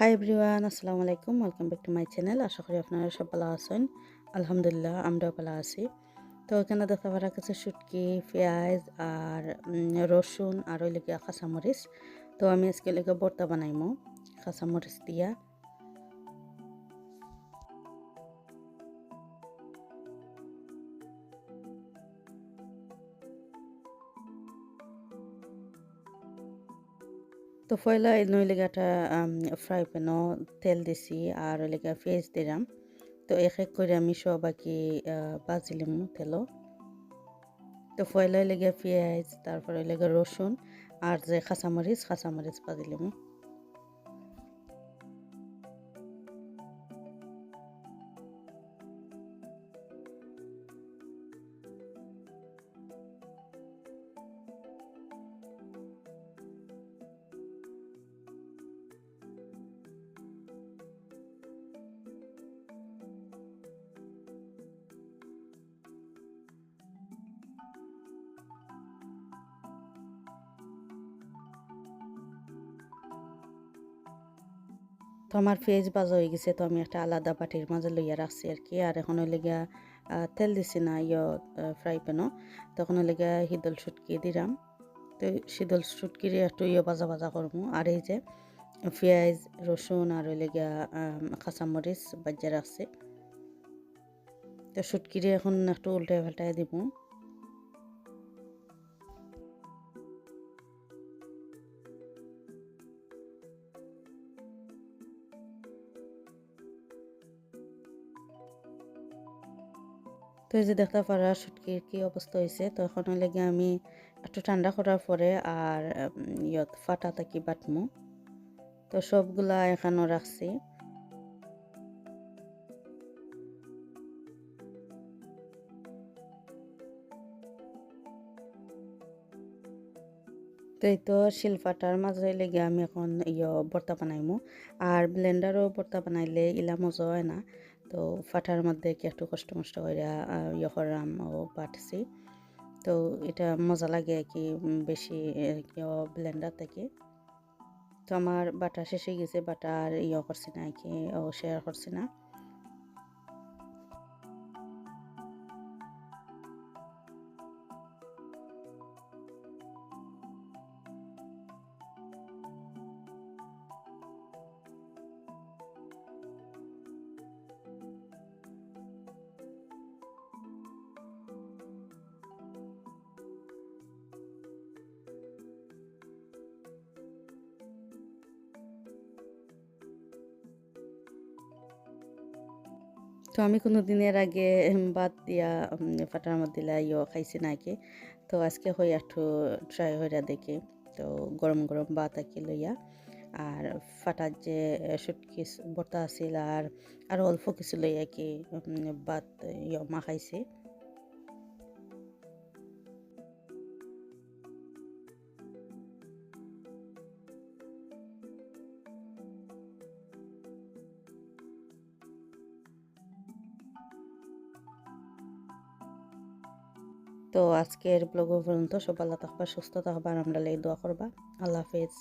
High everyone আসসালামু আলাইকুম welcome back to my channel আশা করি আপনারা সব ভালো আছেন। আলহামদুলিল্লাহ, আমরাও ভালো আছি। তো এখানে দেখা পারা কাছে শুটকি, পেঁয়াজ আর রসুন আর ওই লেগে কাঁচামরিচ। তো আমি আজকে লেগে বর্তা বানাইমো। কাঁচামরিচ দিয়া। তো পয়লা নই লেগাটা ফ্রাই প্যানও তেল দিছি আর লেগা পেঁয়াজ দিলাম। তো এক এক করে আমি সব বাকি বাজিলাম তেলও তো পয়লা লেগে পেঁয়াজ তারপরে লেগে রসুন আর যে কাঁচামরিচ কাঁচামরিচ বাজিলাম। তো আমার পেঁয়াজ বাজা হয়ে গেছে, তো আমি একটা আলাদা বাটির মাঝে লইয়া রাখছি আর কি। আর এখন লেগা তেল দিছি না, ইয় ফ্রাই প্যানও তখন লেগা হিদল সুটকি দিলাম তো শীতল সুটকিরে একটু ইয়ে বাজা ভাজা করব আর এই যে পেঁয়াজ রসুন আর লেগা কাঁচামরিচ বাজ্যা রাখছে। তো সুটকিরে এখন একটু উল্টায় পাল্টায় দিব তো এই যে দেখতে পারা শুটকির কি অবস্থা হয়েছে তো এখন লেগে আমি একটু ঠান্ডা করার পরে আর ইয়ত ফাটা থাকি বাটমু। তো সবগুলা এখানেও রাখছি। তো এই তো শিলফাটার মাঝে লেগে আমি এখন ইয় ভর্তা বানাইমু। আর ব্লেন্ডারও ভর্তা বানাইলে ইলা মজা হয় না। তো ফাটার মধ্যে কি একটু কষ্ট মষ্ট করে ইয়ে করাম ও বাটছি তো এটা মজা লাগে আর কি বেশি ব্লেন্ডার থেকে। তো আমার বাটা শেষ গেছে, বাটা আর ইয়ে করছি না কি, ও শেয়ার করছি না। তো আমি কোনো দিনের আগে বাদ দিয়া ফাটার মধ্যে ইয়ে খাইছি নাকি তো আজকে হই একটু ট্রাই হইয়া দেখি। তো গরম গরম ভাত আঁকি লইয়া, আর ফাটার যে সুটকি বর্তা আছিল, আর আর অল্প কিছু লইয়া কি ইয়ে মাখাইছি। তো আজকের ব্লগ পর্যন্ত সব আল্লাহ থাকবা সুস্থ থাকবা আমরা লাই দোয়া করবা। আল্লাহ হাফেজ।